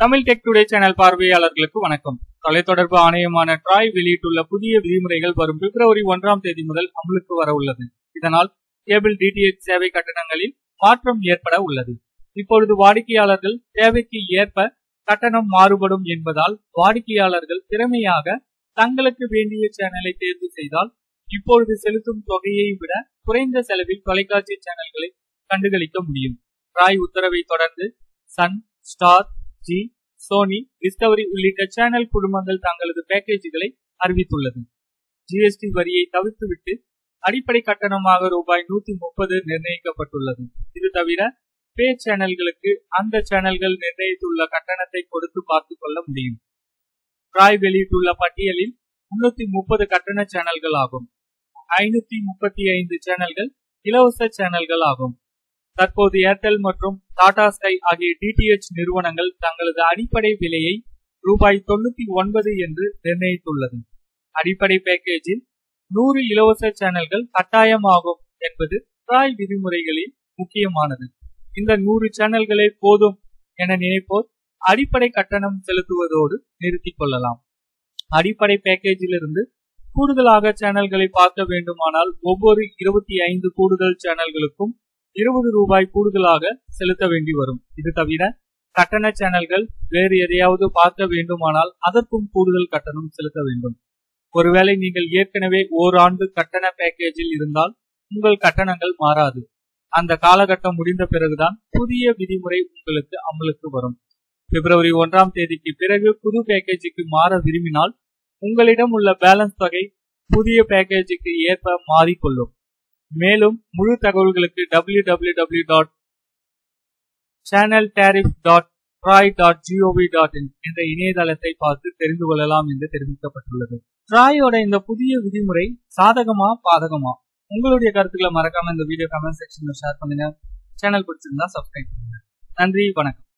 Tamil tech today channel பார்வையாளர்களுக்கு வணக்கம். தொலைத்தொடர்பு ஆணையமான ட்ராய் வெளியிட்டுள்ள புதிய விதிமுறைகள் வரும் பிப்ரவரி ஒன்றாம் தேதி முதல் அமலுக்கு வர உள்ளது. இதனால் கேபிள் டிடிஎச் சேவை கட்டணங்களில் மாற்றம் ஏற்பட உள்ளது. இப்பொழுது வாடிக்கையாளர்கள் தேவைக்கு ஏற்ப கட்டணம் மாறுபடும் என்பதால் வாடிக்கையாளர்கள் திறமையாக தங்களுக்கு வேண்டிய சேனலை தேர்வு செய்தால் இப்பொழுது செலுத்தும் தொகையை விட குறைந்த செலவில் தொலைக்காட்சி சேனல்களை கண்டுகளிக்க முடியும். ராய் உத்தரவை தொடர்ந்து Sun Star Zee Sony Discovery உள்ளிட்ட சேனல் குடும்பங்கள் தங்களது பேக்கேஜுகளை அறிவித்துள்ளது. ஜிஎஸ்டி வரியை தவிர்த்துவிட்டு அடிப்படை கட்டணமாக ரூபாய் நூத்தி முப்பது நிர்ணயிக்கப்பட்டுள்ளது. இது தவிர பே சேனல்களுக்கு அந்த சேனல்கள் நிர்ணயித்துள்ள கட்டணத்தை கொடுத்து பார்த்துக் கொள்ள முடியும். ராய் வெளியிட்டுள்ள பட்டியலில் முன்னூத்தி முப்பது கட்டண சேனல்கள் ஆகும். ஐநூத்தி முப்பத்தி ஐந்து சேனல்கள் இலவச சேனல்கள் ஆகும். தற்போது ஏர்டெல் மற்றும் டாடா ஸ்கை ஆகிய டிடிஎச் நிறுவனங்கள் தங்களது அடிப்படை விலையை ரூபாய் தொண்ணூத்தி ஒன்பது என்று நிர்ணயித்துள்ளது. அடிப்படை பேக்கேஜில் நூறு இலவச சேனல்கள் கட்டாயமாகும் என்பது ட்ராய் விதிமுறைகளில் முக்கியமானது. இந்த நூறு சேனல்களே போதும் என நினைப்போர் அடிப்படை கட்டணம் செலுத்துவதோடு நிறுத்திக் கொள்ளலாம். அடிப்படை பேக்கேஜிலிருந்து கூடுதலாக சேனல்களை பார்க்க வேண்டுமானால் ஒவ்வொரு இருபத்தி ஐந்து கூடுதல் சேனல்களுக்கும் இருபது ரூபாய் கூடுதலாக செலுத்த வேண்டி வரும். இது தவிர கட்டண சேனல்கள் வேறு எதையாவது பார்க்க வேண்டுமானால் அதற்கும் கூடுதல் கட்டணம் செலுத்த வேண்டும். ஒருவேளை நீங்கள் ஏற்கனவே ஓராண்டு கட்டண பேக்கேஜில் இருந்தால் உங்கள் கட்டணங்கள் மாறாது. அந்த காலகட்டம் முடிந்த பிறகுதான் புதிய விதிமுறை உங்களுக்கு அமலுக்கு வரும். பிப்ரவரி ஒன்றாம் தேதிக்கு பிறகு புது பேக்கேஜுக்கு மாற விரும்பினால் உங்களிடம் உள்ள பேலன்ஸ் தொகை புதிய பேக்கேஜுக்கு ஏற்ப மாறிக்கொள்ளும். மேலும் முழு தகவல்களுக்கு W W W dot channel tariff dot TRAI dot G O V dot in என்ற இணையதளத்தை பார்த்து தெரிந்து கொள்ளலாம் என்று தெரிவிக்கப்பட்டுள்ளது. ட்ராயோட இந்த புதிய விதிமுறை சாதகமா பாதகமா? உங்களுடைய கருத்துக்களை மறக்காம இந்த வீடியோ கமெண்ட் செக்ஷன்ல ஷேர் பண்ணுங்க. சேனல் பிடிச்சிருந்தா சப்ஸ்கிரைப் பண்ணுங்க. நன்றி வணக்கம்.